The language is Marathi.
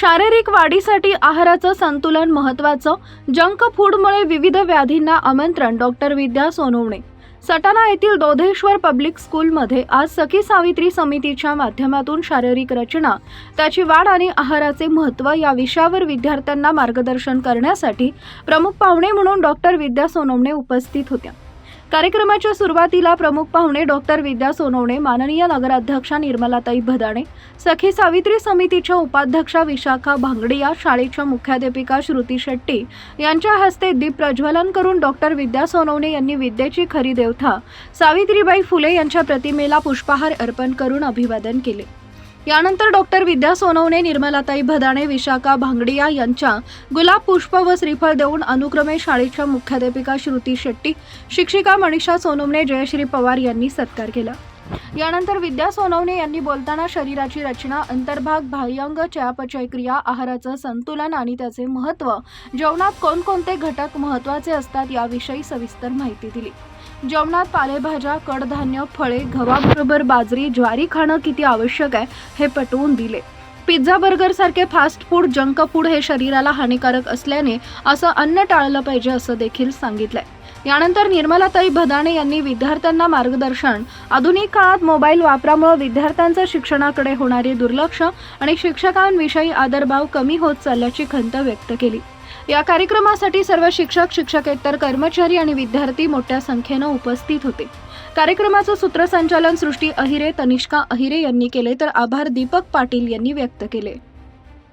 शारीरिक वाढीसाठी आहाराचं संतुलन महत्त्वाचं. जंक फूडमुळे विविध व्याधींना आमंत्रण डॉक्टर विद्या सोनवणे. सटाणा येथील दोधेश्वर पब्लिक स्कूलमध्ये आज सखी सावित्री समितीच्या माध्यमातून शारीरिक रचना त्याची वाढ आणि आहाराचे महत्त्व या विषयावर विद्यार्थ्यांना मार्गदर्शन करण्यासाठी प्रमुख पाहुणे म्हणून डॉक्टर विद्या सोनवणे उपस्थित होत्या. कार्यक्रमाच्या सुरुवातीला प्रमुख पाहुणे डॉक्टर विद्या सोनवणे माननीय नगराध्यक्षा निर्मलाताई भदाणे सखी सावित्री समितीच्या उपाध्यक्षा विशाखा भांगडिया शाळेच्या मुख्याध्यापिका श्रुती शेट्टी यांच्या हस्ते दीप प्रज्वलन करून डॉक्टर विद्या सोनवणे यांनी विद्येची खरी देवता सावित्रीबाई फुले यांच्या प्रतिमेला पुष्पहार अर्पण करून अभिवादन केले. यानंतर डॉक्टर विद्या सोनवणे निर्मलाताई भदाणे विशाखा भांगडिया यांच्या गुलाब पुष्प व श्रीफळ देऊन अनुक्रमे शाळेच्या मुख्याध्यापिका श्रुती शेट्टी शिक्षिका मनीषा सोनवणे जयश्री पवार यांनी सत्कार केला. यानंतर विद्या सोनवणे यांनी बोलताना शरीराची रचना अंतर्भाग बाह्यांग चयापचय क्रिया आहाराचं संतुलन आणि त्याचे महत्त्व जेवणात कोणकोणते घटक महत्त्वाचे असतात याविषयी सविस्तर माहिती दिली. जेवणात पालेभाज्या कडधान्य फळे गव्हाबरोबर बाजरी ज्वारी खाणं किती आवश्यक आहे हे पटवून दिले. पिझ्झा बर्गर सारखे फास्ट फूड जंक फूड हे शरीराला हानिकारक असल्याने असं अन्न टाळलं पाहिजे असं देखील सांगितलंय. यानंतर निर्मलाताई भदाणे यांनी विद्यार्थ्यांना मार्गदर्शन. आधुनिक काळात मोबाईल वापरामुळे विद्यार्थ्यांचं शिक्षणाकडे होणारे दुर्लक्ष आणि शिक्षकांविषयी आदरभाव कमी होत चालल्याची खंत व्यक्त केली. या कार्यक्रमासाठी सर्व शिक्षक शिक्षकेतर कर्मचारी आणि विद्यार्थी मोठ्या संख्येनं उपस्थित होते. कार्यक्रमाचं सूत्रसंचालन सृष्टी अहिरे तनिष्का अहिरे यांनी केले तर आभार दीपक पाटील यांनी व्यक्त केले.